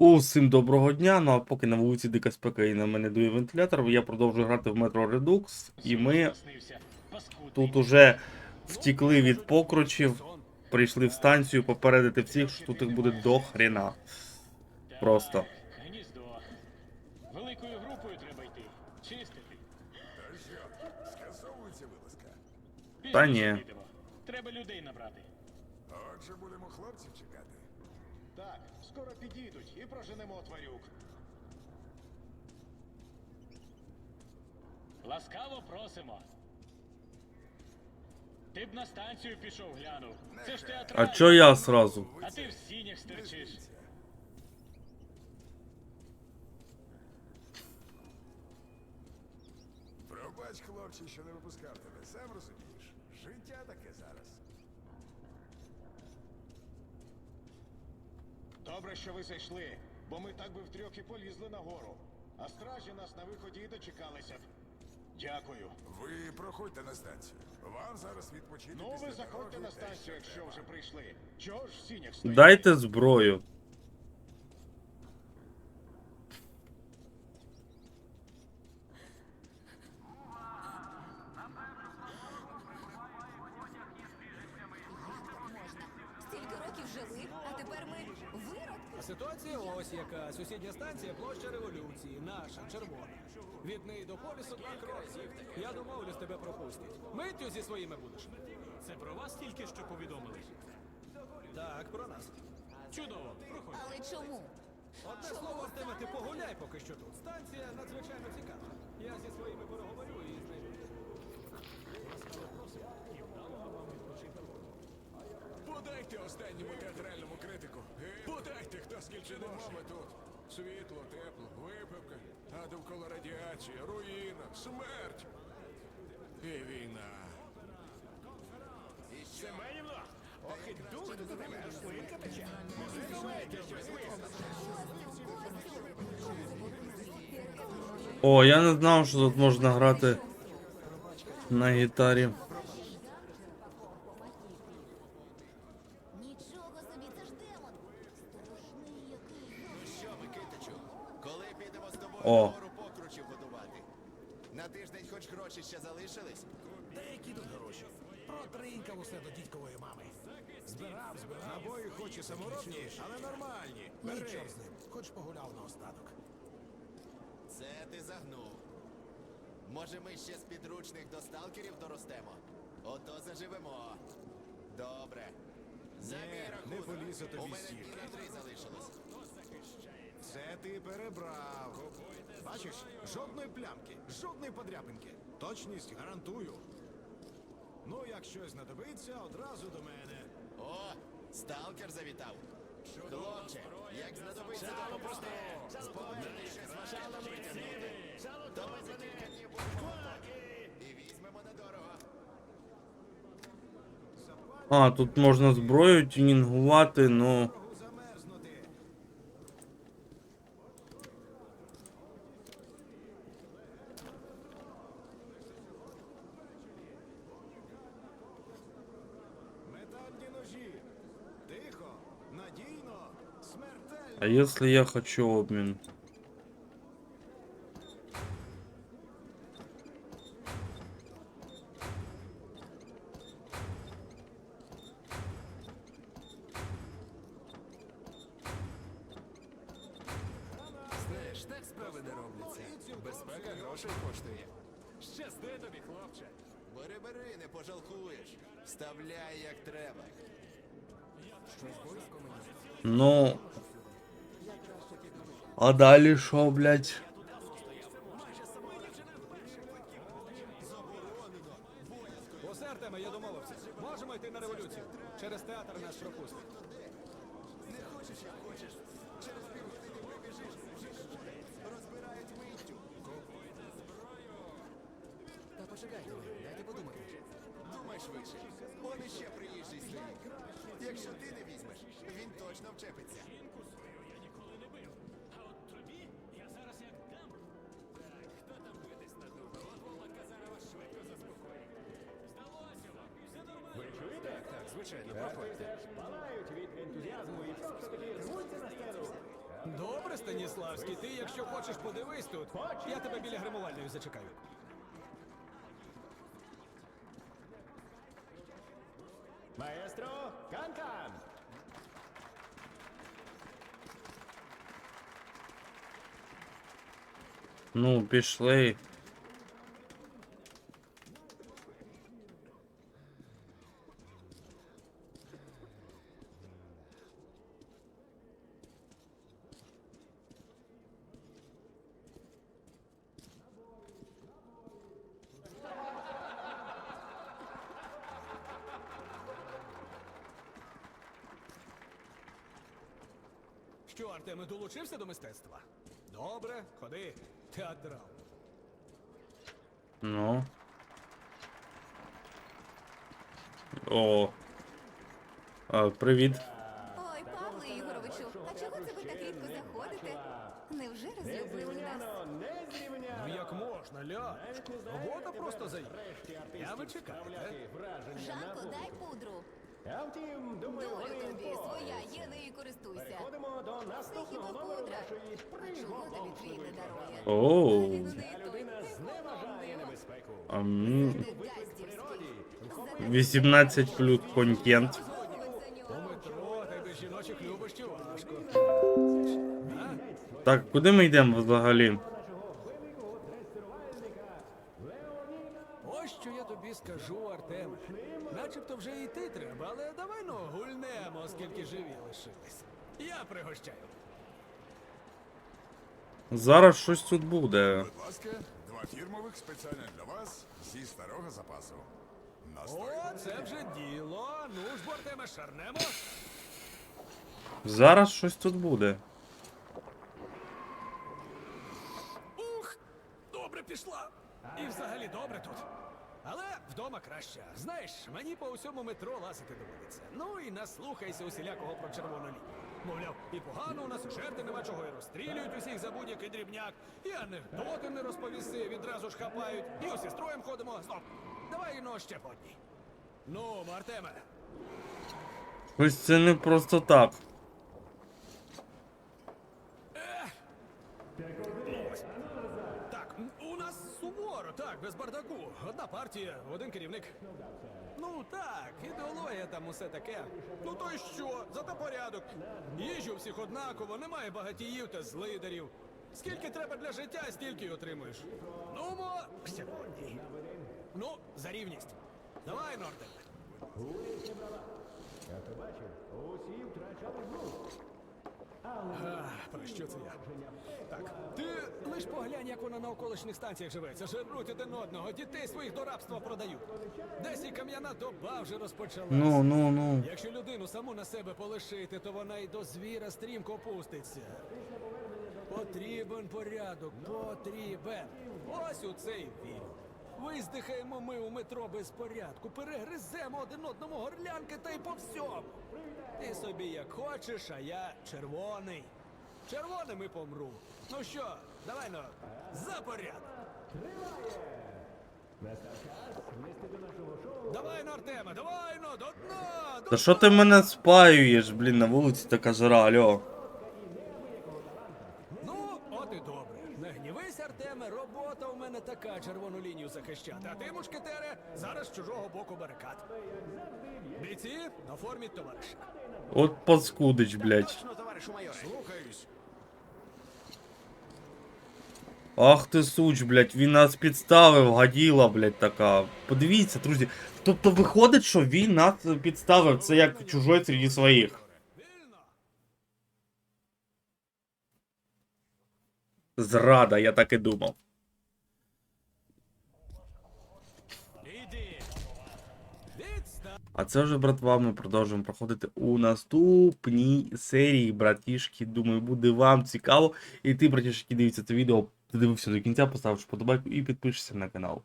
Усім доброго дня. Ну а поки на вулиці дика спека і на мене дує вентилятор, я продовжую грати в Metro Redux, і ми тут уже втікли від покручів, прийшли в станцію попередити всіх, що тут їх буде до хрена. Просто. Великою групою треба йти. Чистити. Та ні. Треба людей набрати. Отже, будемо хлопців чекати. Так, скоро підійдуть і проженемо тварюк. Ласкаво просимо. Ти б на станцію пішов глянув. Це ж А театрально. чо я сразу? А ти в сінях стерчиш. Пробач, хлопче, що не випускав тебе, сам розумієш. Життя таке зараз. Добре, що ви зайшли, бо ми так би втрьох і полізли нагору. А стражі нас на виході і дочекалися б. Дякую. Ви проходьте на станцію. Вам зараз відпочити. Ну, ви заходьте на станцію, якщо вже прийшли. Чого ж в сінях стоїть? Дайте зброю. Ось яка. Сусідня станція площа революції, наша, червона. Від неї до полісу два кроки. Я домовлюсь, тебе пропустять. Миттю зі своїми будеш. Це про вас тільки що повідомили. Так, про нас. Чудово, проходь. Але чому? Одне слово, Артеме, ти погуляй поки що тут. Станція надзвичайно цікава. Я зі своїми переговорю і знайду. Подайте останньому театральному критику. Подайте, хто скільки ми тут. Світло, тепло, випивка, а довкола радіація, руїна, смерть. І війна. Семенівна! Ох, і дух у тебе аж слинка тече. О, я не знав, що тут можна грати на гітарі. О. гору покручів годувати? На тиждень хоч гроші ще залишились? Деякі тут гроші. Протринькав усе до дідькової мами. Збирав, збирав. Набої хоч і саморобні, але нормальні. Бери. з ним, хоч погуляв наостанок. Це ти загнув. Може, ми ще з підручних до сталкерів доростемо? Ото заживемо. Добре. За Ні, мій не рахунок. полізе тобі У мене тільки три залишилось. Ти перебрав. Бачиш, жодної плямки, жодної подряпинки. Точність гарантую. Ну, як щось знадобиться, одразу до мене. О, сталкер завітав. Хлопче, як знадобиться допомогти, споминати ще з машинами витягнути. То ми готові. І візьмемо недорого. А, тут можна зброю тюнінгувати, ну. Могу А если я хочу обмін? Знаєш, так справи не робляться. Безпека грошей коштує. Щасти тобі, хлопче. Бери, бери, не пожалкуєш. Вставляй як треба. Ну. А далі що, блядь? Усе, Артеме, я домовився. Можемо йти на революцію. Через театр нас пропустять. Не хочеш, як хочеш. Через півгодини вибіжиш, розбирають миттю. Та почекайте ви, дайте подумати. Думай швидше. Он іще приїжджий стоїть. Якщо ти не візьмеш, Він точно вчепиться. Я ніколи не бив. А от тобі я зараз як дам. Так, хто там битись надумав? От Казарова швидко заспокоїть. Здалося вам, все нормально. Ви чуєте? Так, звичайно, проходьте. До Станіславський, ти, якщо хочеш, подивись тут. Я тебе біля гримувальної зачекаю. Маестро, кан-кан! Ну, пішли. Що, Артеме, долучився до мистецтва? Добре, ходи, театрал. Ну. О. А, привіт. Ой, Павле Ігоровичу, а чого це ви так рідко заходите? Невже розлюбили нас? Ну як можна, ля? Робота просто заїде. Я ви чекаєте. Жанко, дай пудру. А втім, думаю, Долю вони тобі, впорають. своя, є нею користуйся. Переходимо до наступного хіба номеру пудра? нашої чого тобі твій не дарує? Оу. Він у неї той людина зневажає небезпеку. Ам, Ти газдівський. 18 плюс контент. жіночих любощів важко. Так, куди ми йдемо взагалі? Ось що я тобі скажу, Артеме. Начебто вже йти треба, але давай ну гульнемо, оскільки живі лишились. Я пригощаю. Зараз щось тут буде. Будь ласка, два фірмових спеціально для вас зі старого запасу. О, це вже діло. Ну ж, бо, Артеме, шарнемо. Зараз щось тут буде. Ух, добре пішла. І взагалі добре тут. Але вдома краще. Знаєш, мені по усьому метро лазити доводиться. Ну і наслухайся усілякого про червону лінію. Мовляв, і погано у нас жерти нема чого, і розстрілюють усіх за будь-який дрібняк, і анекдоти не розповіси, відразу ж хапають, і із строєм ходимо. Стоп! Давай ну ще по одній. Ну, Артеме, Ось це не просто так. Суворо, так, без бардаку. Одна партія, один керівник. Ну так, ідеологія там усе таке. Ну то й що? Зато порядок. Їжу всіх однаково, немає багатіїв та злидарів. Скільки треба для життя, стільки й отримуєш. Ну, мо. Ну, за рівність. Давай, Норден. Ах, Про що це я? Так, ти лиш поглянь, як вона на околичних станціях живе. Це жируть один одного, дітей своїх до рабства продають. Десь і кам'яна доба вже розпочалась. Ну, ну, ну. Якщо людину саму на себе полишити, то вона й до звіра стрімко опуститься. Потрібен порядок, потрібен. Ось у цей він. Виздихаємо ми у метро без порядку, перегриземо один одному горлянки та й по всьому. Ти собі як хочеш, а я червоний. Червоним і помру. Ну що, давай ну, за порядок. Давай, ну, Артема, давай, ну, до дна, Та що ти мене спаюєш, блін, на вулиці така жара, алло. Ну, от і добре. Не гнівись, Артеме, робота така червону лінію захищати. А ти, мушкетере, зараз з чужого боку барикад. Бійці, оформіть товариша. От паскудич, блядь. Точно, товаришу майоре. Слухаюсь. Ах ти суч, блядь, він нас підставив, гаділа, блядь, така. Подивіться, друзі. Тобто виходить, що він нас підставив, це як чужой серед своїх. Вільно! Зрада, я так і думав. А це вже, братва, ми продовжуємо проходити у наступній серії, братішки. Думаю, буде вам цікаво. І ти, братішки, дивиться це відео, дивився до кінця, поставиш подобайку і підпишешся на канал.